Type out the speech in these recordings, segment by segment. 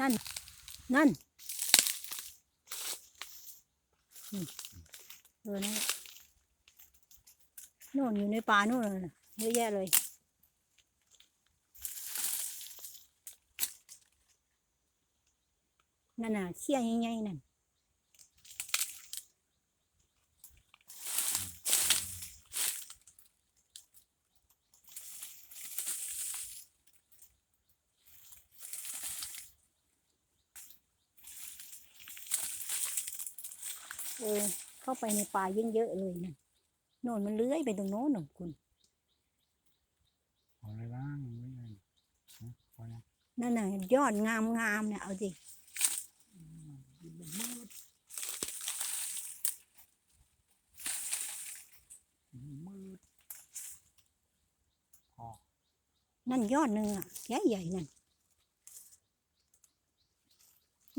นั่น นั่นนี่เออนั่นแหละโน่นอยู่ในป่านู่นเยอะแยะเลยนั่นน่ะเขี้ยงง่ายๆนั่น เออ เข้าไปในป่ายิ่งเยอะเลยนะโน่นมันเลื้อยไปตรงโน้นหนูคุณเอาอะไรบ้างไม่ไงฮะพอยังนั่นน่ะยอดงามงามๆเนี่ยเอาสิมืดพอนั่นยอดหนึ่งอะใหญ่ใหญ่ๆนั่น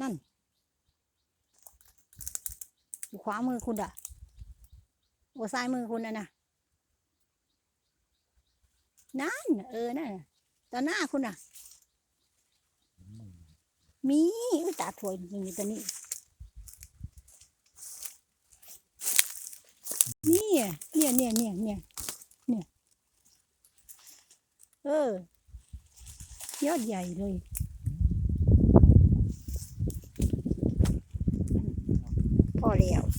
นั่น อยู่ขวามือคุณอะโอ้ซ้ายมือคุณอะนะนั่น เออนั่นน่ะต่อหน้าคุณอะมืดมีอุ๊ยตาถวยจริงๆตัวนี้ นี่เนี่ยเนี่ยเนี่ยเนี่ยเนี่ยเออยอดใหญ่เลย Oreo.